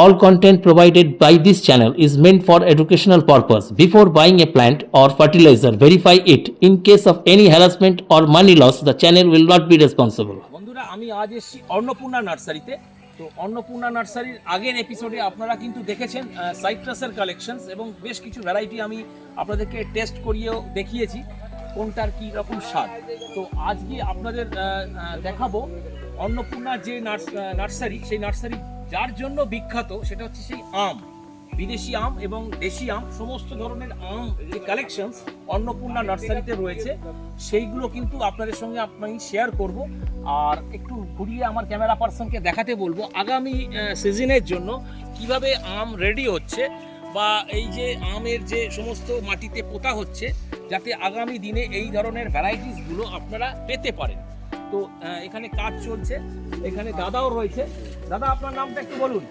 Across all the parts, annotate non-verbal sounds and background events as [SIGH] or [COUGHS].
All content provided by this channel is meant for educational purpose. Before buying a plant or fertilizer, verify it. In case of any harassment or money loss, the channel will not be responsible. বন্ধুরা আমি আজ এসেছি অন্নপূর্ণা নার্সারিতে তো অন্নপূর্ণা নার্সারির আগের এপিসোডে আপনারা কিন্তু দেখেছেন সাইট্রাসের কালেকশনস এবং বেশ কিছু ভ্যারাইটি আমি আপনাদেরকে টেস্ট করিয়েও দেখিয়েছি কোনটার কী রকম স্বাদ তো আজকে আপনাদের দেখাবো অন্নপূর্ণা যে নার্স- নার্সারি সেই নার্সারি যার জন্য বিখ্যাত সেটা হচ্ছে সেই আম, বিদেশি আম এবং দেশি আম, সমস্ত ধরনের আম যে অন্নপূর্ণা নার্সারিতে রয়েছে, সেইগুলো কিন্তু আপনাদের সঙ্গে আমি শেয়ার করব। আর একটু ঘুরিয়ে আমার ক্যামেরা পার্সনকে দেখাতে বলব, আগামী সিজনের জন্য কীভাবে আম রেডি হচ্ছে বা এই যে আমের যে সমস্ত মাটিতে পোতা হচ্ছে, যাতে আগামী দিনে এই ধরনের ভ্যারাইটিসগুলো আপনারা পেতে পারেন। তো এখানে কাজ চলছে, এখানে দাদাও রয়েছে দাদা আপনার নামটা একটু বলুন।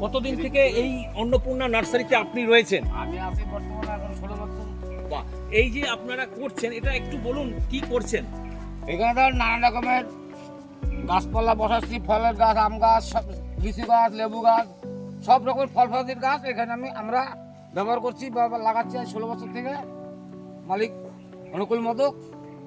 কতদিন থেকে এই অন্নপূর্ণা নার্সারিতে আপনি রয়েছেন? আমি আছি বর্তমানে এখন ষোলো বছর। বাহ এই যে আপনারা করছেন এটা একটু বলুন কি করছেন? এখানে ধর নানান রকমের গাছপালা বসাচ্ছি ফলের গাছ আম গাছ লিচু গাছ লেবু গাছ সব রকমের ফল ফলাদির গাছ এখানে আমি আমরা ব্যবহার করছি বা লাগাচ্ছি আজ ষোলো বছর থেকে। মালিক অনুকূল মদক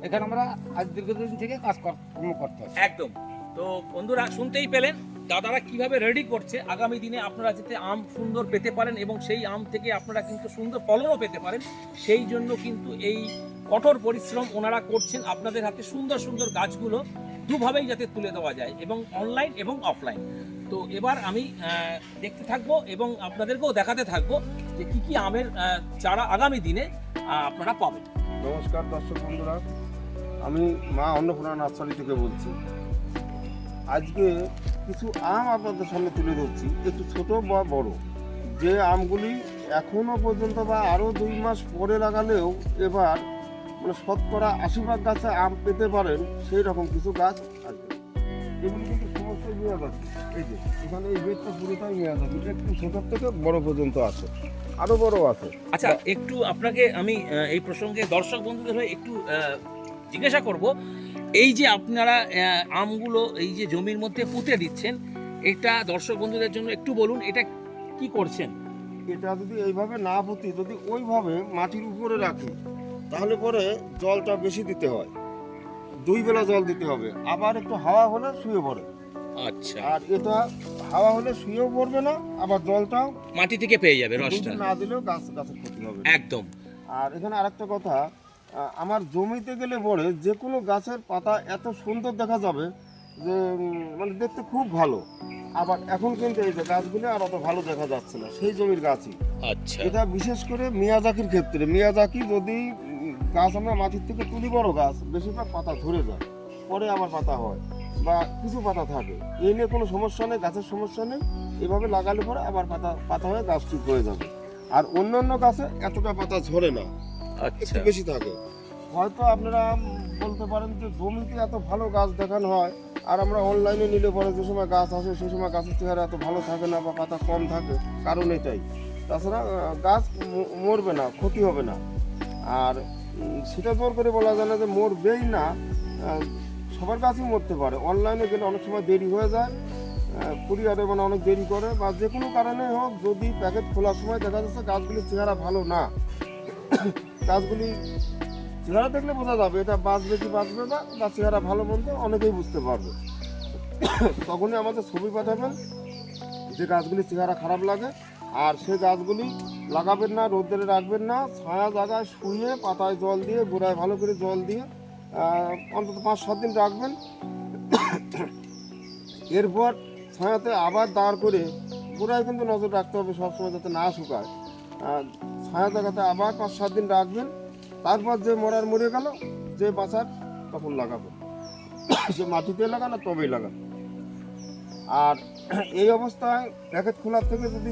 এখানে আমরা আজ দীর্ঘদিন থেকে কাজ কর- কর্ম করতে একদম। তো বন্ধুরা, শুনতেই পেলেন, দাদারা কীভাবে রেডি করছে? আগামী দিনে আপনারা যাতে আম সুন্দর পেতে পারেন এবং সেই আম থেকে আপনারা কিন্তু সুন্দর ফলনও পেতে পারেন, সেই জন্য কিন্তু এই কঠোর পরিশ্রম ওনারা করছেন আপনাদের হাতে সুন্দর সুন্দর গাছগুলো দুভাবেই যাতে তুলে দেওয়া যায়, এবং অনলাইন এবং অফলাইন তো এবার আমি দেখতে থাকব এবং আপনাদেরকেও দেখাতে থাকব যে কি কি আমের চারা আগামী দিনে আপনারা পাবেন। নমস্কার দর্শক বন্ধুরা, আমি মা অন্নপূর্ণা নার্সারি থেকে বলছি। আজকে কিছু আম আপনাদের সামনে তুলে ধরছি, একটু ছোট বা বড়। যে আমগুলি এখনও পর্যন্ত বা আরও দুই মাস পরে লাগালেও এবার মানে শতকরা আশি ভাগ গাছে আম পেতে পারেন সেই রকম কিছু গাছ আছে এগুলি কিন্তু সমস্ত মেয়াদাকি এই যে, এখানে এই বেডটা পুরোটাই মেয়াদাকি একটু ছোটোর থেকে বড় পর্যন্ত আছে। আরও বড় আছে। আচ্ছা একটু আপনাকে আমি এই প্রসঙ্গে দর্শক বন্ধুদের হয়ে একটু জিজ্ঞাসা করব এই যে আপনারা আমগুলো এই যে জমির মধ্যে পুঁতে দিচ্ছেন এটা দর্শক বন্ধুদের জন্য একটু বলুন এটা কি করছেন? এটা যদি এইভাবে না পুঁতি যদি ওইভাবে মাটির উপরে রাখি তাহলে পরে জলটা বেশি দিতে হয়। দুই বেলা জল দিতে হবে। আবার একটু হাওয়া হলে শুয়ে পড়ে। আচ্ছা। আর এটা হাওয়া হলে শুয়েও পড়বে না আবার জলটাও মাটি থেকে পেয়ে যাবে রসটা। না দিলেও গাছ গাছের ক্ষতি হবে। একদম। আর এখানে আরেকটা কথা আমার জমিতে গেলে পরে যে কোনো গাছের পাতা এত সুন্দর দেখা যাবে যে মানে দেখতে খুব ভালো। আবার এখন কিন্তু এই যে গাছগুলো আর অত ভালো দেখা যাচ্ছে না সেই জমির গাছই। আচ্ছা। এটা বিশেষ করে মিয়াজাকির ক্ষেত্রে। মিয়াজাকি যদি গাছ আমরা মাটির থেকে তুলি বড় গাছ বেশিরভাগ পাতা ধরে যায় পরে আবার পাতা হয় বা কিছু পাতা থাকে। এই নিয়ে কোনো সমস্যা নেই গাছের সমস্যা নেই। এভাবে লাগালে পরে আবার পাতা পাতা হয়ে গাছ ঠিক হয়ে যাবে। আর অন্য অন্য গাছে এতটা পাতা ঝরে না। একটু বেশি থাকে। হয়তো আপনারা বলতে পারেন যে জমিতে এত ভালো গাছ দেখানো হয়, আর আমরা অনলাইনে নিলে পরে যে সময় গাছ আসে সেই সময় গাছের চেহারা এত ভালো থাকে না বা পাতা কম থাকে, কারণ এটাই। তাছাড়া গাছ মরবে না, ক্ষতি হবে না। আর সেটা জোর করে বলা যায় না যে মরবেই না। সবার গাছই মরতে পারে। অনলাইনে গেলে অনেক সময় দেরি হয়ে যায়। কুরিয়ারে মানে অনেক দেরি করে, বা যে কোনো কারণে হোক, যদি প্যাকেট খোলার সময় দেখা যাচ্ছে গাছগুলির চেহারা ভালো না গাছগুলি চেহারা দেখলে বোঝা যাবে, এটা বাঁচবে কি বাঁচবে না, বা চেহারা ভালো, মন্দ অনেকেই বুঝতে পারবে। তখনই আমাদের ছবি পাঠাবেন, যে গাছগুলির চেহারা খারাপ লাগে, আর সেই গাছগুলি লাগাবেন না রোদ্রে রাখবেন না, ছায়া জায়গায় শুয়ে পাতায় জল দিয়ে, গোড়ায় ভালো করে জল দিয়ে অন্তত পাঁচ, সাত দিন রাখবেন। এরপর ছায়াতে আবার দাঁড় করে গোড়ায় কিন্তু নজর রাখতে হবে সবসময় যাতে না শুকায়। ছায়া জায়গাতে আবার পাঁচ, সাত দিন রাখবেন। তারপর যে মরার মরে গেল, যে বাঁচার তখন লাগাবেন সে মাটিতে লাগান, তবেই লাগান আর এই অবস্থায় প্যাকেট খোলার থেকে যদি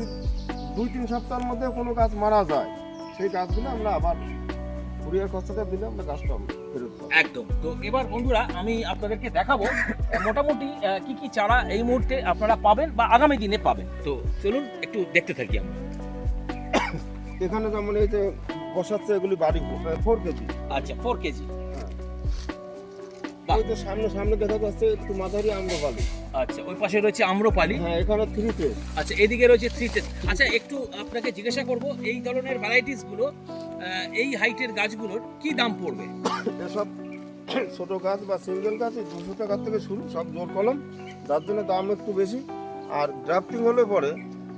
দুই, তিন সপ্তাহের মধ্যে কোনো গাছ মারা যায়, সেই গাছগুলো আমরা আবার কুরিয়ার খরচাটা দিলে আমরা গাছটা ফেরত একদম। তো এবার বন্ধুরা, আমি আপনাদেরকে দেখাবো মোটামুটি কি কি চারা এই মুহূর্তে আপনারা পাবেন বা আগামী দিনে পাবেন। তো চলুন, একটু দেখতে থাকি আমরা। এখানে যেমন এই যে বসাচ্ছে এগুলি বাড়ি ফোর কেজি আচ্ছা ফোর কেজি বাহ। এই যে সামনে সামনে দেখা যাচ্ছে একটু মাঝারি আম্রপালি। আচ্ছা ওই পাশে রয়েছে আম্রপালি। হ্যাঁ এখানে থ্রিতে আচ্ছা এদিকে রয়েছে থ্রি আচ্ছা একটু আপনাকে জিজ্ঞাসা করব এই ধরনের ভ্যারাইটিসগুলো এই হাইটের গাছগুলোর কি দাম পড়বে? [COUGHS] এসব [COUGHS] ছোট গাছ বা সিঙ্গেল গাছ দুশো টাকার থেকে শুরু সব জোর কলম। যার জন্য দাম একটু বেশি। আর ড্রাফটিং হলে পরে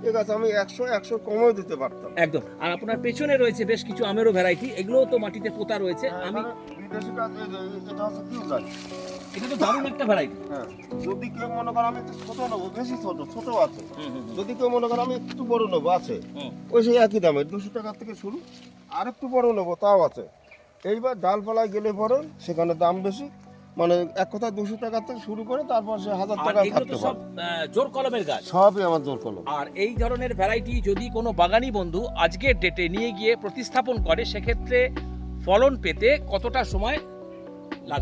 এ গাছ আমি একশো একশো কমেও দিতে পারতাম। একদম। আর আপনার পেছনে রয়েছে বেশ কিছু আমেরও ভ্যারাইটি এগুলোও তো মাটিতে পোতা রয়েছে। হ্যাঁ, আমি বিদেশি গাছ এই যে এটা হচ্ছে কিউ গাছ এটা তো দারুণ একটা ভ্যারাইটি। হ্যাঁ যদি কেউ মনে করে আমি একটু ছোট নেব বেশি ছোট ছোট আছে। যদি কেউ মনে করে আমি একটু বড় নেব আছে। হুম। ওই সেই একই দামের দুশো টাকা থেকে শুরু। আর একটু বড় নেব তাও আছে। এইবার ডালপালায় গেলে পরে সেখানে দাম বেশি মানে এক কথা দুশো টাকা থেকে শুরু করে তারপর সে হাজার টাকা থাকতে সব জোর কলমের গাছ। সবই আমার জোর কলম। আর এই ধরনের ভ্যারাইটি যদি কোনো বাগানি বন্ধু আজকের ডেটে নিয়ে গিয়ে প্রতিস্থাপন করে সেক্ষেত্রে ফলন পেতে কতটা সময়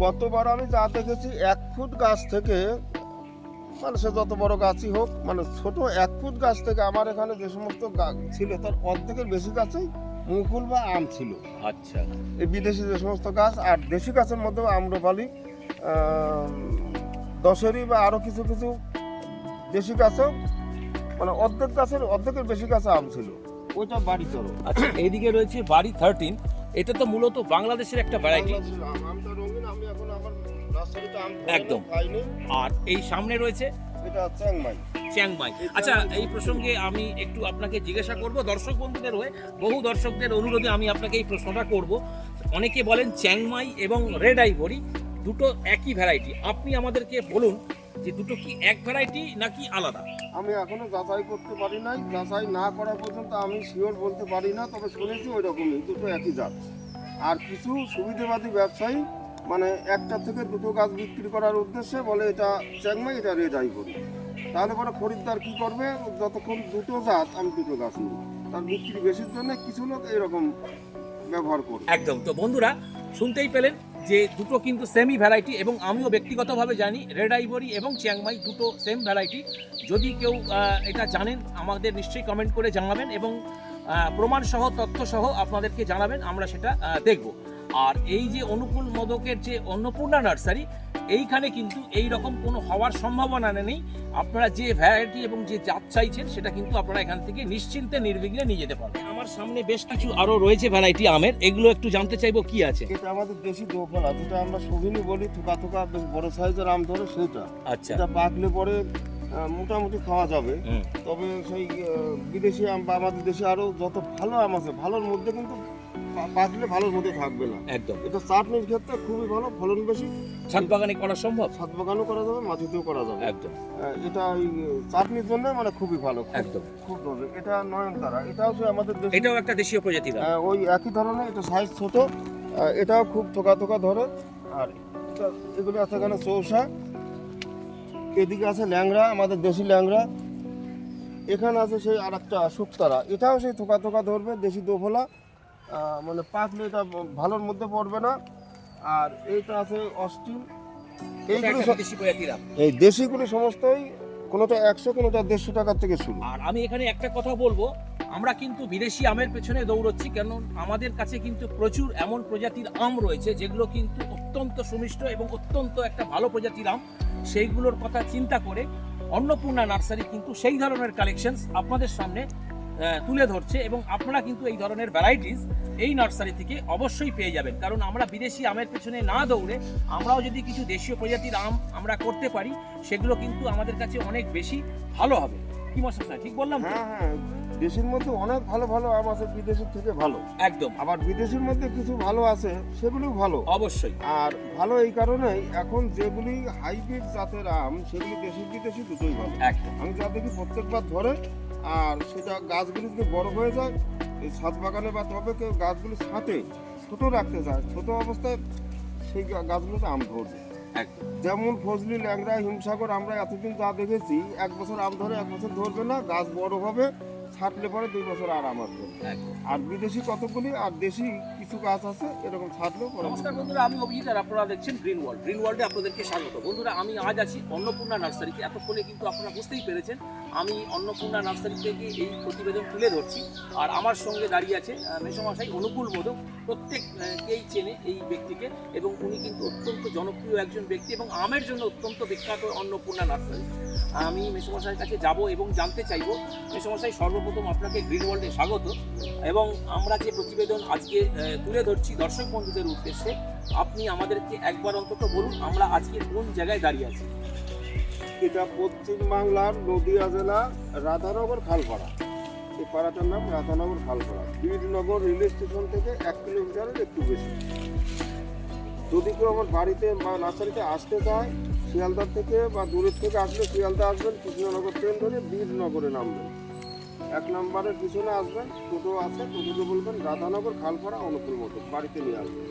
কতবার আমি যা দেখেছি এক ফুট গাছ থেকে মানে সে যত বড় গাছই হোক মানে ছোট এক ফুট গাছ থেকে আমার এখানে যে সমস্ত গাছ ছিল তার অর্ধেকের বেশি গাছেই মুকুল বা আম ছিল। আচ্ছা। এই বিদেশি যে সমস্ত গাছ আর দেশি গাছের মধ্যেও আম্রপালি দশেরই বা আরও কিছু কিছু দেশি গাছেও মানে অর্ধেক গাছের অর্ধেকের বেশি গাছে আম ছিল। ওইটা বাড়ি চলো আচ্ছা এইদিকে রয়েছে বাড়ি থার্টিন এটা তো মূলত বাংলাদেশের একটা ভ্যারাইটি বাংলাদেশের আম আমটা রঙিন আমি এখন আমার নার্সারিতে আম ধরে একদম। আর এই সামনে রয়েছে? এটা চ্যাংমাই চ্যাংমাই আচ্ছা এই প্রসঙ্গে আমি একটু আপনাকে জিজ্ঞাসা করব দর্শক বন্ধুদের হয়ে বহু দর্শকদের অনুরোধে আমি আপনাকে এই প্রশ্নটা করব। অনেকে বলেন চ্যাংমাই এবং রেড আইভরি দুটো একই ভ্যারাইটি আপনি আমাদেরকে বলুন যে দুটো কি এক ভ্যারাইটি নাকি আলাদা? আমি এখনও যাচাই করতে পারি নাই। যাচাই না করা পর্যন্ত আমি শিওর বলতে পারি না তবে শুনেছি ওই রকমই দুটো একই জাত। আর কিছু সুবিধাবাদী ব্যবসায়ী মানে একটা থেকে দুটো গাছ বিক্রি করার উদ্দেশ্যে বলে এটা চ্যাংমাই এটা রেড আই করি তাহলে পরে খরিদ্দার কি করবে? যতক্ষণ দুটো জাত আমি দুটো গাছ নিই তার বিক্রি বেশির জন্য কিছু লোক এরকম ব্যবহার করবে। একদম। তো বন্ধুরা শুনতেই পেলেন যে দুটো কিন্তু সেমই ভ্যারাইটি এবং আমিও ব্যক্তিগতভাবে জানি রেড আইভরি এবং চিয়াংমাই দুটো সেম ভ্যারাইটি যদি কেউ এটা জানেন আমাদের নিশ্চয়ই কমেন্ট করে জানাবেন এবং আহ, প্রমাণ সহ তথ্য সহ আপনাদেরকে জানাবেন আমরা সেটা দেখব। আর এই যে অনুকূল মোদকের যে অন্নপূর্ণা নার্সারি এইখানে কিন্তু এই রকম কোনো হওয়ার সম্ভাবনা নেই। আপনারা যে ভ্যারাইটি এবং যে জাত চাইছেন সেটা কিন্তু আপনারা এখান থেকে নিশ্চিন্তে নির্বিঘ্নে নিয়ে যেতে পারবেন। আমার সামনে বেশ কিছু আরও রয়েছে ভ্যারাইটি আমের। এগুলো একটু জানতে চাইব কি আছে? এটা আমাদের দেশি দোফলা যেটা আমরা সবিনী বলি থোকা থোকা বেশ বড় সাইজের আম ধরে সেটা। আচ্ছা। এটা পাকলে পরে আহ, মোটামুটি খাওয়া যাবে। হুম। তবে সেই আহ, বিদেশি আম বা আমাদের দেশে আরও যত ভালো আম আছে ভালোর মধ্যে কিন্তু পাকলে ভালোর মধ্যে থাকবে না। একদম। এটা চাটনির ক্ষেত্রে খুবই ভালো ফলন বেশি। ছাদ বাগানে করা সম্ভব? ছাদ বাগানও করা যাবে মাটিতেও করা যাবে। একদম। এটা ওই চাটনির জন্য মানে খুবই ভালো একদম। খুব ভালো। এটা নয়নতারা এটাও সে আমাদের দেশে এটাও একটা দেশীয় প্রজাতির আম। ওই একই ধরনের এটা সাইজ ছোট। এটাও খুব থোকা থোকা ধরে আর এটা- এগুলো আছে এখানে চৌসা এদিকে আছে ল্যাংড়া আমাদের দেশি ল্যাংড়া। এখানে আছে সেই আর একটা শুক্তারা। এটাও সেই থোকা থোকা ধরবে দেশি দোফলা। আহ, মানে পাকলে এটা ভালোর মধ্যে পড়বে না। আর এইটা আছে অস্টিন। এইগুলো। এই দেশিগুলো সমস্তই কোনোটা একশো কোনোটা দেড়শো টাকার থেকে শুরু। আর আমি এখানে একটা কথা বলব আমরা কিন্তু বিদেশি আমের পেছনে দৌড়চ্ছি কেন আমাদের কাছে কিন্তু প্রচুর এমন প্রজাতির আম রয়েছে যেগুলো কিন্তু অত্যন্ত সুমিষ্ট এবং অত্যন্ত একটা ভালো প্রজাতির আম। সেইগুলোর কথা চিন্তা করে অন্নপূর্ণা নার্সারি কিন্তু সেই ধরনের কালেকশনস আপনাদের সামনে তুলে ধরছে এবং আপনারা কিন্তু এই ধরনের ভ্যারাইটিস এই নার্সারি থেকে অবশ্যই পেয়ে যাবেন। কারণ আমরা বিদেশি আমের পেছনে না দৌড়ে আমরাও যদি কিছু দেশীয় প্রজাতির আম আমরা করতে পারি সেগুলো কিন্তু আমাদের কাছে অনেক বেশি ভালো হবে। কি মশা স্যার? ঠিক বললাম হ্যাঁ হ্যাঁ দেশের মধ্যে অনেক ভালো ভালো আম আছে বিদেশের থেকে ভালো। একদম। আবার বিদেশের মধ্যে কিছু ভালো আছে সেগুলিও ভালো। অবশ্যই। আর ভালো এই কারণেই এখন যেগুলি হাইব্রিড জাতের আম সেগুলি দেশি বিদেশি দুটোই ভালো। একদম। আমি যা দেখি প্রত্যেকবার ধরে আর সেটা গাছগুলি যদি বড় হয়ে যায় এই ছাদ বাগানে বা তবে কেউ গাছগুলি ছাঁটে ছোট রাখতে চায় ছোট অবস্থায় সেই গাছগুলোতে আম ধরবে। যেমন ফজলি ল্যাংড়া হিমসাগর আমরা এতদিন যা দেখেছি এক বছর আম ধরে এক বছর ধরবে না গাছ বড় হবে ছাটলে পরে দুই বছর আর আম আসবে। আর বিদেশি কতগুলি আর দেশি কিছু গাছ আছে এরকম ছাটলেও পরে নমস্কার বন্ধুরা আমি অভিজিৎ আর আপনারা দেখছেন গ্রিন ওয়ার্ল্ড গ্রিন ওয়ার্ল্ডে আপনাদেরকে স্বাগত। বন্ধুরা আমি আজ আছি অন্নপূর্ণা নার্সারিতে। এতক্ষণে কিন্তু আপনারা বুঝতেই পেরেছেন আমি অন্নপূর্ণা নার্সারি থেকে এই প্রতিবেদন তুলে ধরছি। আর আমার সঙ্গে দাঁড়িয়ে আছে মেসোমশাই, অনুকূল মোদক প্রত্যেককেই চেনে এই ব্যক্তিকে এবং উনি কিন্তু অত্যন্ত জনপ্রিয় একজন ব্যক্তি এবং আমের জন্য অত্যন্ত বিখ্যাত অন্নপূর্ণা নার্সারি। আমি মেসোমশাইয়ের কাছে যাব এবং জানতে চাইব। মেসোমশাই, সর্বপ্রথম আপনাকে গ্রিন ওয়ার্ল্ডে স্বাগত এবং আমরা যে প্রতিবেদন আজকে তুলে ধরছি দর্শক বন্ধুদের উদ্দেশ্যে, আপনি আমাদেরকে একবার অন্তত বলুন আমরা আজকে কোন জায়গায় দাঁড়িয়ে আছি। এটা পশ্চিম বাংলার নদিয়া জেলা রাধানগর খালপাড়া। এই পাড়াটার নাম রাধানগর খালপাড়া। বীরনগর রেল স্টেশন থেকে এক কিলোমিটারের একটু বেশি। যদি কেউ আমার বাড়িতে বা নার্সারিতে আসতে চায়, শিয়ালদার থেকে বা দূরের থেকে আসলে শিয়ালদা আসবেন, কৃষ্ণনগর ট্রেন ধরে বীরনগরে নামবেন। এক নম্বরের পিছনে আসবেন টোটো আছে টোটোকে বলবেন রাধানগর খালপাড়া অনুকূল মতো বাড়িতে নিয়ে আসবেন।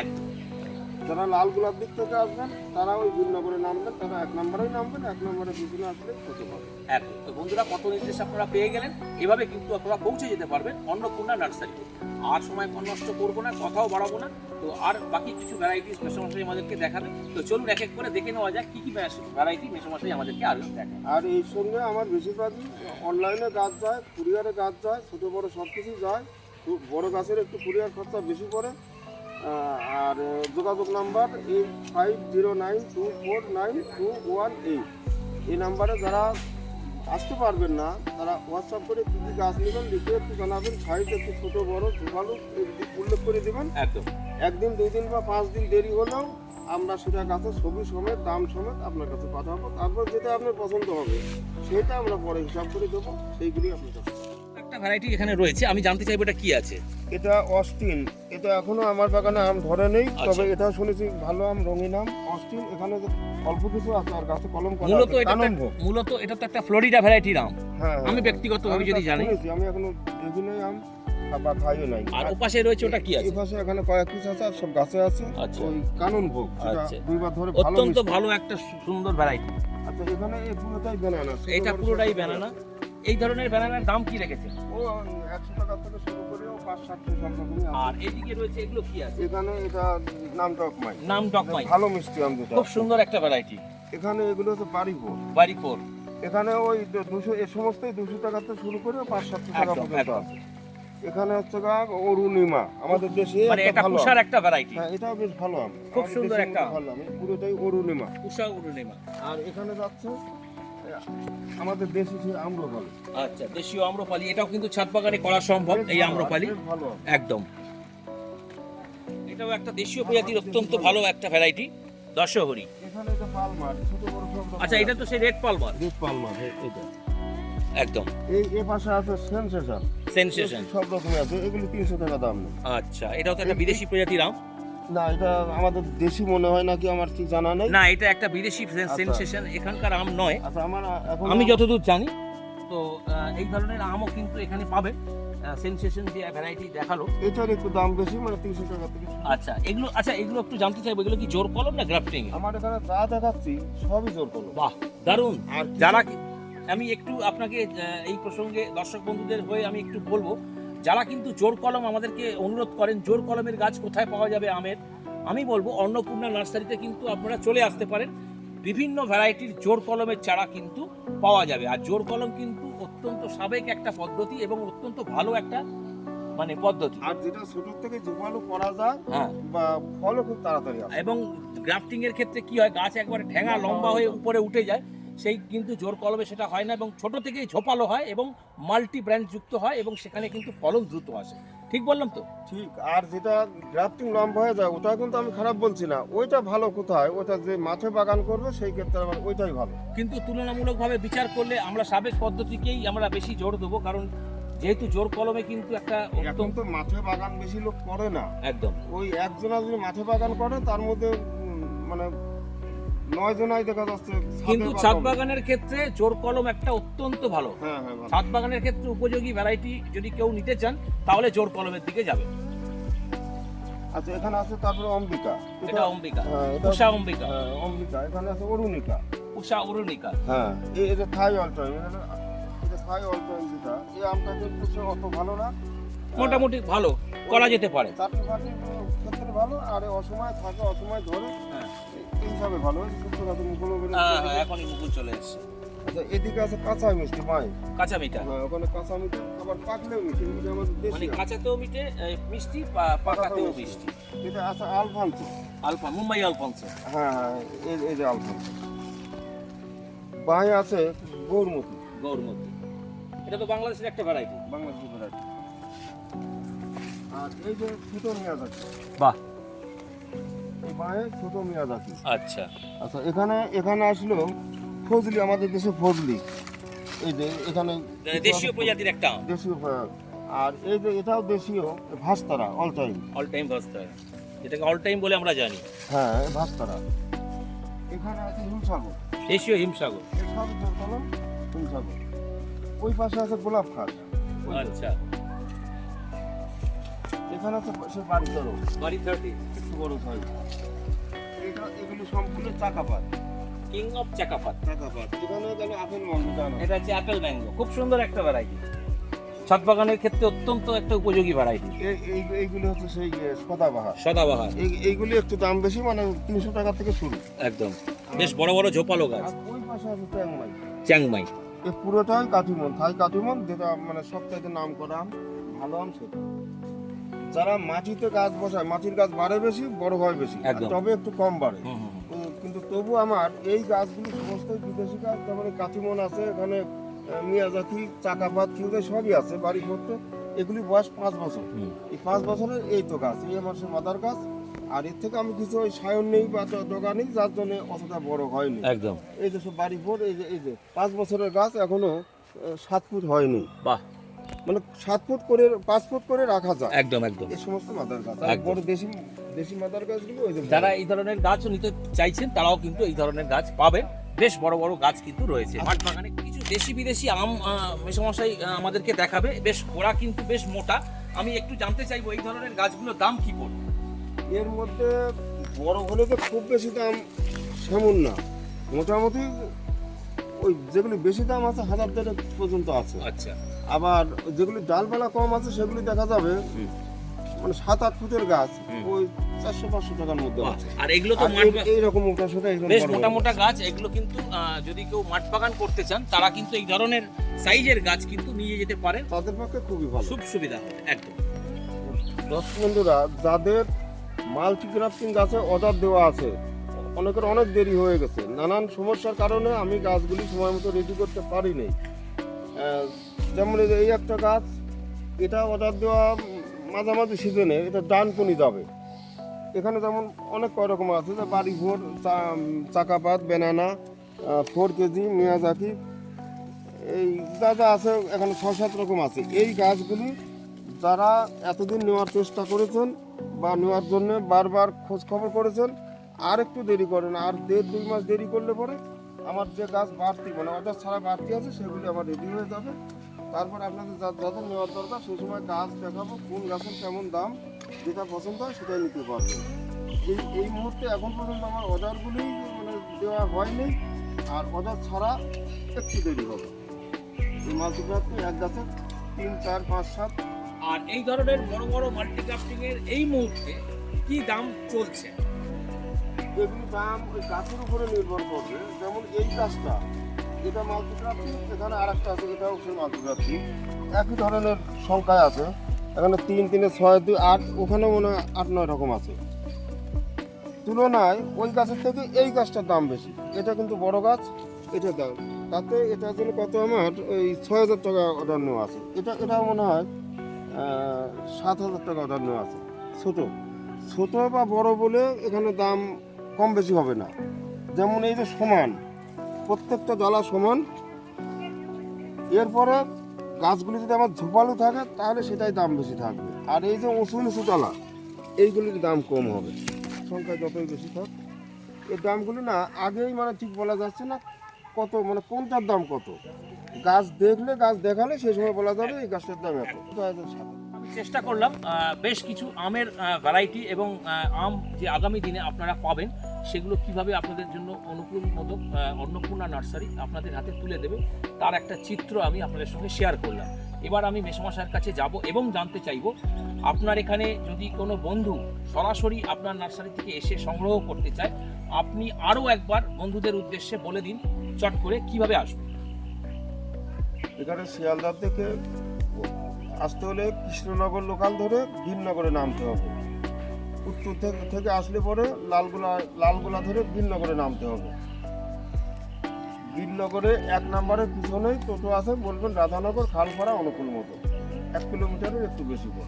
একদম যারা লালগোলার দিক থেকে আসবেন তারা ওই বীরনগরে নামবেন তারা এক নম্বরেই নামবেন এক নম্বরের পিছনে আসলে টোটো পাবেন একদম তো বন্ধুরা কত নির্দেশ আপনারা পেয়ে গেলেন? এভাবে কিন্তু আপনারা পৌঁছে যেতে পারবেন অন্নপূর্ণা নার্সারিতে। আর সময় নষ্ট করব না কথাও বাড়াবো না। তো আর বাকি কিছু ভ্যারাইটিস মেসমশাই আমাদেরকে দেখাবে। তো চলুন এক এক করে দেখে নেওয়া যাক কী কি ভ্যারাইটি মেসমশাই আমাদেরকে আরও দেখাবে আর এই সঙ্গে আমার বেশিরভাগই অনলাইনে গাছ যায় কুরিয়ারে গাছ যায় ছোটো বড়ো সব কিছু যায়। খুব বড়ো গাছের একটু কুরিয়ার খরচা বেশি পড়ে। আর যোগাযোগ number eight five zero nine two four nine two one eight এই নাম্বারে যারা আসতে পারবেন না তারা হোয়াটসঅ্যাপ করে কী কী গাছ নেবেন লিখে একটু জানাবেন। সাইজ একটু ছোটো বড়ো ঝোপালো উল্লেখ করে দেবেন। একদম। একদিন দুই দিন বা পাঁচ দিন দেরি হলেও আমরা সেটা গাছের ছবি সমেত দাম সমেত আপনার কাছে পাঠাবো। তারপর যেটা আপনার পছন্দ হবে সেটা আমরা পরে হিসাব করে দেবো। সেইগুলি আপনি পাবেন। একটা ভ্যারাইটি এখানে রয়েছে আমি জানতে চাইব এটা কি আছে? এটা অস্টিন। এটা এখনও আমার বাগানে আম ধরে নেই আচ্ছা। তবে এটা শুনেছি ভালো আম রঙিন আম অস্টিন এখানে অল্প কিছু আছে আর গাছে কলম করা মূলত এটা। মূলত এটা তো একটা ফ্লোরিডা ভ্যারাইটির আম হ্যাঁ আমি হ্যাঁ। ব্যক্তিগতভাবে যদি জানি আমি এখনও দেখিনি আম বা খাইও নাই আর ওপাশে রয়েছে ওটা কি আছে এই এখানে কয়েক পিস আছে আর সব গাছে আছে আচ্ছা। ওই কানন ভোগ আচ্ছা। দুইবার ধরে ভালো অত্যন্ত ভালো একটা সুন্দর ভ্যারাইটি আচ্ছা এখানে এই পুরোটাই ব্যানানা এটা পুরোটাই ব্যানানা এই ধরনের ব্যানানার দাম কি রেখেছেন ও একশো টাকা থেকে শুরু পাঁচ সাতশো সব রকমই আছে। আর এইদিকে রয়েছে এগুলো কি আছে? এখানে এটা নাম টকমাই নাম ডকমাই। ভালো মিষ্টি আম যেটা খুব সুন্দর একটা ভ্যারাইটি এখানে এগুলো হচ্ছে বাড়ি ভোগ এখানে ওই দুশো এ সমস্তই দুশো টাকা থেকে শুরু করে পাঁচ সাতশো টাকা একদম, পর্যন্ত একদম। আছে। এখানে হচ্ছে গা অরুণিমা। আমাদের দেশে মানে একটা এটা ভালো কুষার একটা ভ্যারাইটি হ্যাঁ এটাও বেশ ভালো আম। খুব আমাদের সুন্দর একটা মধ্যে আম। ভালো আম। এই পুরোটাই অরুণিমা। কুষা উরুনিমা আর এখানে যাচ্ছে আমাদের দেশি আম্রপালি। আচ্ছা দেশীয় আম্রপালি এটাও কিন্তু ছাদ বাগানে করা সম্ভব এই আম্রপালি? বেশ ভালো। আম। একদম। এটাও একটা দেশীয় প্রজাতির অত্যন্ত ভালো একটা ভ্যারাইটি। দশহরি আচ্ছা এটা তো সেই রেড পালমার? রেড পালমার এ- এটা। একদম। এই এ পাশে আছে সেনসেশন। সেনসেশন। সব রকমের আছে এগুলি তিনশো টাকা দাম। আচ্ছা এটাও তো একটা বিদেশি প্রজাতির আম। না এটা আমাদের দেশি মনে হয় নাকি আমার ঠিক জানা নেই। না এটা একটা বিদেশি সেনসেশন এখানকার আম নয়। আচ্ছা আমার এখন আমি যতদূর জানি তো এই ধরনের আমও কিন্তু এখানে পাবেন সেনসেশন যে ভ্যারাইটি দেখাল। এটার একটু দাম বেশি মানে তিনশো টাকা থেকে আচ্ছা এগুলো আচ্ছা এগুলো একটু জানতে চাইব এগুলো কি জোর কলম না গ্রাফটিং আমার এখানে যা দেখাচ্ছি সবই জোর করল বাহ দারুণ। আর যারা আমি একটু আপনাকে এই প্রসঙ্গে দর্শক বন্ধুদের হয়ে আমি একটু বলব যারা কিন্তু জোর কলম আমাদেরকে অনুরোধ করেন জোর কলমের গাছ কোথায় পাওয়া যাবে আমের? আমি বলব অন্নপূর্ণা নার্সারিতে কিন্তু আপনারা চলে আসতে পারেন। বিভিন্ন ভ্যারাইটির জোর কলমের চারা কিন্তু পাওয়া যাবে। আর জোর কলম কিন্তু অত্যন্ত সাবেক একটা পদ্ধতি এবং অত্যন্ত ভালো একটা মানে পদ্ধতি। আর যেটা ছোট থেকে জোপালো করা যায় হ্যাঁ। বা ফলও খুব তাড়াতাড়ি এবং গ্রাফটিং এর ক্ষেত্রে কি হয় গাছ একবারে ঠ্যাঙা লম্বা হয়ে। উপরে উঠে যায়। সেই কিন্তু জোর কলমে সেটা হয় না এবং ছোট থেকেই ঝোপালো হয় এবং মাল্টি ব্র্যান্ড যুক্ত হয় এবং সেখানে কিন্তু ফলন দ্রুত আসে। ঠিক বললাম তো? ঠিক আর যেটা গ্রাফটিং লম্বা হয়ে যায় ওটা কিন্তু আমি খারাপ বলছি না। ওইটা ভালো কোথায়? ওটা যে মাঠে বাগান করবে সেই ক্ষেত্রে আমার ওইটাই ভালো। কিন্তু তুলনামূলকভাবে বিচার করলে আমরা সাবেক পদ্ধতিকেই আমরা বেশি জোর দেবো কারণ যেহেতু জোর কলমে কিন্তু একটা এখন অত্যন্ত তো মাঠে বাগান বেশি লোক করে না। একদম। ওই একজনা যদি মাঠে বাগান করে তার মধ্যে মানে নয় জনাই দেখা যাচ্ছে কিন্তু। ছাদ বাগানের ক্ষেত্রে জোর কলম একটা অত্যন্ত ভালো। হ্যাঁ হ্যাঁ ছাদ বাগানের ক্ষেত্রে উপযোগী ভ্যারাইটি যদি কেউ নিতে চান তাহলে জোর কলমের দিকে যাবে। আচ্ছা এখানে আছে তারপরে অম্বিকা। এটা অম্বিকা। হ্যাঁ, উষা অম্বিকা। হ্যাঁ, অম্বিকা। এখানে আছে অরুণিকা। উষা অরুণিকা। হ্যাঁ এই এটা থাই অল্টাইম এটা থাই অল্টাইম যেটা এই আমটা কিন্তু অত ভালো না। মোটামুটি ভালো করা যেতে পারে। চারটে ক্ষেত্রে ভালো আর অসময় থাকে অসময় ধরে। হিসাবে ভালো মুকুলও বেরোচ্ছে হ্যাঁ, হ্যাঁ, এখনই মুকুল চলে এসছে। আচ্ছা এদিকে আছে কাঁচা মিষ্টি মাই কাঁচা মিঠা। হ্যাঁ ওখানে কাঁচা মিষ্টি আবার পাকলেও মিষ্টি আমাদের মানে কাঁচাতেও মিঠে মিষ্টি পাকাতেও মিষ্টি। এটা আছে আলফানসো। Alpha Mumbai Alfonso. হ্যাঁ হ্যাঁ এই যে আলফানসো। বাই আছে গৌরমতি। গৌরমতি। এটা তো বাংলাদেশের একটা ভ্যারাইটি বাংলাদেশি ভ্যারাইটি আর এই যে ছোট মিয়াজাকি বাহ। এই বাঁয়ে ছোট মিয়াজাকি আচ্ছা। আচ্ছা এখানে এখানে আসলো ফজলি আমাদের দেশে ফজলি। এই যে এখানে দেশীয় প্রজাতির একটা দেশীয়। আর এই যে এটাও দেশীয় ভাস্তারা অল টাইম অল টাইম ভাস্তা যেটাকে অল টাইম বলে আমরা জানি। হ্যাঁ ভাস্তারা। এখানে আছে হিমসাগর। দেশীয় হিমসাগর। হিমসাগর। ওই পাশে আছে গোলাপ খাস আচ্ছা। এখানে আছে বাড়ি ধরো বাড়ি থার্টি একটু বড় সাইজ এটা এগুলো সম্পূর্ণ চাকাপাত। King of চাকাপাত। চাকাপাত। এখানে গেল আপেল মন্দ জানো? এটা হচ্ছে অ্যাপেল ম্যাঙ্গো খুব সুন্দর একটা ভ্যারাইটি ছাদ বাগানের ক্ষেত্রে অত্যন্ত একটা উপযোগী ভ্যারাইটি এই এই- এইগুলো হচ্ছে সেই সদাবাহার। সদাবাহার। এই এইগুলি একটু দাম বেশি মানে তিনশো টাকা থেকে শুরু। একদম। বেশ বড় বড় ঝোপালো গাছ। ওই পাশে আছে চ্যাংমাই। এই পুরোটাই কাঠিমন থাই কাঠিমন যেটা মানে সবচাইতে নাম করা আম ভালো আম সেটা। যারা মাটিতে গাছ বসায় মাটির গাছ বাড়ে বেশি বড় হয় বেশি। তবে একটু কম বাড়ে। কিন্তু তবু আমার এই গাছগুলি সমস্ত বিদেশি গাছ তারপরে কাঠিমন আছে এখানে আহ, মিয়াজাকি চাকাপাত খিলদে সবই আছে বাড়ি করতে। এগুলি বয়স পাঁচ বছর। এই পাঁচ বছরের এই তো গাছ এই আমার মাদার গাছ। আর এর থেকে আমি কিছু ওই সায়ন নেই বা দোকান নেই যার জন্য অতটা বড় হয়নি। একদম। এই যে সব বাড়ি ভোর এই যে এই যে পাঁচ বছরের গাছ এখনও সাত ফুট হয়নি। বাহ। মানে সাত ফুট করে পাঁচ ফুট করে রাখা যায়। একদম একদম। এই সমস্ত মাদার গাছ। আর বড় দেশি দেশি মাদার গাছগুলো ওই যে যারা এই ধরনের গাছও নিতে চাইছেন তারাও কিন্তু এই ধরনের গাছ পাবেন। বেশ বড় বড় গাছ কিন্তু রয়েছে। মাঠ বাগানে কিছু দেশি বিদেশি আম মেসমশাই আমাদেরকে দেখাবে। বেশ গোড়া কিন্তু বেশ মোটা। আমি একটু জানতে চাইব এই ধরনের গাছগুলোর দাম কি পড়বে? এর মধ্যে বড় হলে তো খুব বেশি দাম সেমন না। মোটামুটি ওই যেগুলি বেশি দাম আছে হাজার দেড়েক পর্যন্ত আছে। আচ্ছা। আবার যেগুলি ডালপালা কম আছে সেগুলি দেখা যাবে। মানে সাত আট ফুটের গাছ ওই চারশো পাঁচশো টাকার মধ্যে আছে। আর এগুলো তো মাঠ এইরকম মোটা সোটা বেশ মোটা মোটা গাছ। এগুলো কিন্তু যদি কেউ মাঠ বাগান করতে চান তারা কিন্তু এই ধরনের সাইজের গাছ কিন্তু নিয়ে যেতে পারেন। তাদের পক্ষে খুবই ভালো। খুব সুবিধা একদম। দর্শক বন্ধুরা যাদের মাল্টিগ্রাফটিং গাছে অর্ডার দেওয়া আছে অনেকের অনেক দেরি হয়ে গেছে। নানান সমস্যার কারণে আমি গাছগুলি সময় মতো রেডি করতে পারিনি। যেমন এই একটা গাছ, এটা অর্ডার দেওয়া মাঝামাঝি সিজনে, এটা ডানকুনি যাবে। এখানে যেমন অনেক কয় রকম আছে, যে বাড়ি চা- চাকাপাত বেনানা ফোর কেজি, মিয়াজাকি, এই যা যা আছে, এখানে ছয় সাত রকম আছে। এই গাছগুলি যারা এতদিন নেওয়ার চেষ্টা করেছেন বা নেওয়ার জন্য বারবার খোঁজ খবর করেছেন, আর একটু দেরি করেন আর দেড়, দুই মাস দেরি করলে পরে আমার যে গাছ বাড়তি মানে অর্ডার ছাড়া বাড়তি আছে, সেগুলি আমার রেডি হয়ে যাবে। তারপর আপনাদের যা যাদের নেওয়ার দরকার সেই সময় গাছ দেখাবো কোন গাছের কেমন দাম যেটা পছন্দ হয় সেটাই নিতে পারবেন এই এই মুহূর্তে এখন পর্যন্ত আমার অর্ডারগুলি মানে দেওয়া হয়নি আর অর্ডার ছাড়া একটু দেরি হবে। এই মাল্টিপ্লাসকে এক গাছের তিন চার পাঁচ সাত। আর এই ধরনের বড় বড় মাল্টিক্রাফটিং এর এই মুহূর্তে কি দাম চলছে? এগুলি দাম ওই গাছের উপরে নির্ভর করবে যেমন এই গাছটা। এটা মাল্টিগ্রাফি এখানে আর একটা আছে এটাও সেই মাল্টিগ্রাফি একই ধরনের সংখ্যায় আছে। এখানে তিন, তিনে ছয়, দুই, আট ওখানে মনে হয় আট, নয় রকম আছে। তুলনায় ওই গাছের থেকে এই গাছটার দাম বেশি। এটা কিন্তু বড় গাছ, এটা দাম তাতে এটার জন্য কত আমার ওই ছয় হাজার টাকা অর্ডার নেওয়া আছে। এটা এটা মনে হয় সাত হাজার টাকা অর্ডার নেওয়া আছে। ছোটো। ছোট বা বড় বলে এখানে দাম কম বেশি হবে না। যেমন এই যে সমান প্রত্যেকটা জলা সমান। এরপরে গাছগুলি যদি আমার ঝোপালো থাকে, তাহলে সেটাই দাম বেশি থাকবে। আর এই যে উঁচু নিচু ডালা এইগুলির দাম কম হবে? সংখ্যা যতই বেশি থাক। এই দামগুলি না, আগেই মানে ঠিক বলা যাচ্ছে না কত মানে কোনটার দাম কত? গাছ দেখলে, গাছ দেখালে সেই সময় বলা যাবে এই গাছটার দাম এত। চেষ্টা করলাম বেশ কিছু আমের ভ্যারাইটি এবং আম যে আগামী দিনে আপনারা পাবেন। সেগুলো কীভাবে আপনাদের জন্য অনুকূল মতো অন্নপূর্ণা নার্সারি আপনাদের হাতে তুলে দেবে, তার একটা চিত্র আমি আপনাদের সঙ্গে শেয়ার করলাম। এবার আমি মেসমশাইয়ের কাছে যাব এবং জানতে চাইব, আপনার এখানে যদি কোনো বন্ধু সরাসরি আপনার নার্সারি থেকে এসে সংগ্রহ করতে চায়, আপনি আরও একবার বন্ধুদের উদ্দেশ্যে বলে দিন, চট করে কীভাবে আসবেন এখানে শিয়ালদা থেকে আসতে হলে কৃষ্ণনগর লোকাল ধরে বীরনগরে নামতে হবে। উত্তর থেকে থেকে আসলে পরে লালগোলা লালগোলা ধরে বীরনগরে নামতে হবে। বীরনগরে এক নম্বরের পিছনেই টোটো আছে বলবেন রাধানগর খালপাড়া অনুকূল মতো। এক কিলোমিটারের একটু বেশি পর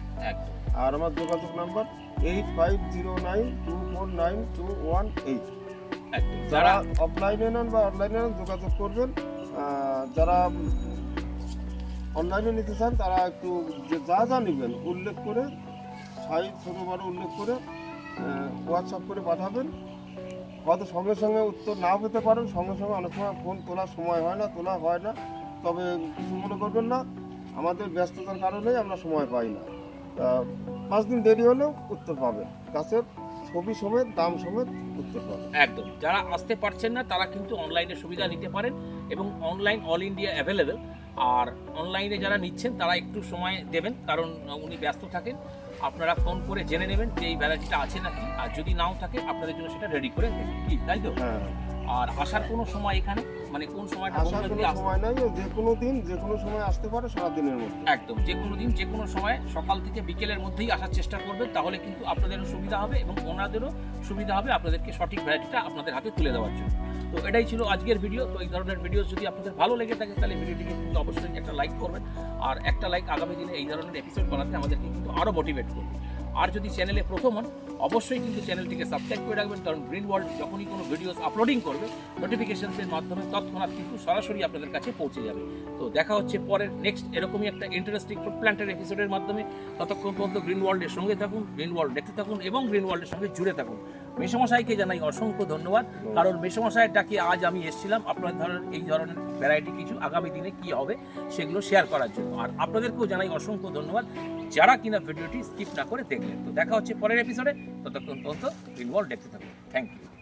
আর আমার যোগাযোগ number eight five zero nine two four nine two one eight. যারা যারা অফলাইনে নেন বা অনলাইনে নেন যোগাযোগ করবেন। যারা অনলাইনে নিতে চান তারা একটু যা যা নেবেন উল্লেখ করে সাইজ ছোটো বড় উল্লেখ করে হোয়াটসঅ্যাপ করে পাঠাবেন। হয়তো সঙ্গে সঙ্গে উত্তর নাও পেতে পারেন, সঙ্গে সঙ্গে অনেক সময় ফোন তোলার সময় হয় না, তোলা হয় না। তবে কিছু মনে করবেন না, আমাদের ব্যস্ততার কারণেই আমরা সময় পাই না। পাঁচ দিন দেরি হলেও উত্তর পাবেন। গাছের ছবি সমেত, দাম সমেত উত্তর পাবে একদম। যারা আসতে পারছেন না, তারা কিন্তু অনলাইনে সুবিধা নিতে পারেন এবং অনলাইন অল ইন্ডিয়া অ্যাভেলেবেল আর অনলাইনে যারা নিচ্ছেন, তারা একটু সময় দেবেন, কারণ উনি ব্যস্ত থাকেন। আপনারা ফোন করে জেনে নেবেন যে এই ভ্যারাইটিটা আছে নাকি আর যদি নাও থাকে আপনাদের জন্য সেটা রেডি করে কি তাই তো? হ্যাঁ। আর আসার কোনো সময় এখানে মানে কোন সময়টা আসার কোনো সময় নাই যে কোনো দিন যে কোনো সময় আসতে পারে সারাদিনের মধ্যে। একদম যে কোনো দিন যে কোনো সময় সকাল থেকে বিকেলের মধ্যেই আসার চেষ্টা করবেন তাহলে কিন্তু আপনাদেরও সুবিধা হবে এবং ওনাদেরও সুবিধা হবে আপনাদেরকে সঠিক ভ্যারাইটিটা আপনাদের হাতে তুলে দেওয়ার জন্য। তো এটাই ছিল আজকের ভিডিও তো এই ধরনের ভিডিও যদি আপনাদের ভালো লেগে থাকে, তাহলে ভিডিওটিকে কিন্তু অবশ্যই একটা লাইক করবেন। আর একটা লাইক আগামী দিনে এই ধরনের এপিসোড বানাতে আমাদেরকে কিন্তু আরও মোটিভেট করবে। আর যদি চ্যানেলে প্রথম হন, অবশ্যই কিন্তু চ্যানেলটিকে সাবস্ক্রাইব করে রাখবেন, কারণ গ্রিন ওয়ার্ল্ড যখনই কোনো ভিডিওস আপলোডিং করবে নোটিফিকেশনসের মাধ্যমে তৎক্ষণাৎ কিন্তু সরাসরি আপনাদের কাছে পৌঁছে যাবে। তো দেখা হচ্ছে পরের নেক্সট এরকমই একটা ইন্টারেস্টিং ফুড প্ল্যান্টের এপিসোডের মাধ্যমে। ততক্ষণ পর্যন্ত গ্রিন ওয়ার্ল্ডের সঙ্গে থাকুন গ্রিন ওয়ার্ল্ড দেখতে থাকুন এবং গ্রিন ওয়ার্ল্ডের সঙ্গে জুড়ে থাকুন। মেসমশাইকে জানাই অসংখ্য ধন্যবাদ। কারণ মেসমশাইয়ের ডাকে আজ আমি এসেছিলাম। আপনার ধরনের, এই ধরনের ভ্যারাইটি কিছু আগামী দিনে কি হবে সেগুলো শেয়ার করার জন্য। আর আপনাদেরকেও জানাই অসংখ্য ধন্যবাদ। যারা কিনা ভিডিওটি স্কিপ না করে দেখলেন। তো দেখা হচ্ছে পরের এপিসোডে ততক্ষণ পর্যন্ত ইনভলভ দেখতে থাকুন। Thank you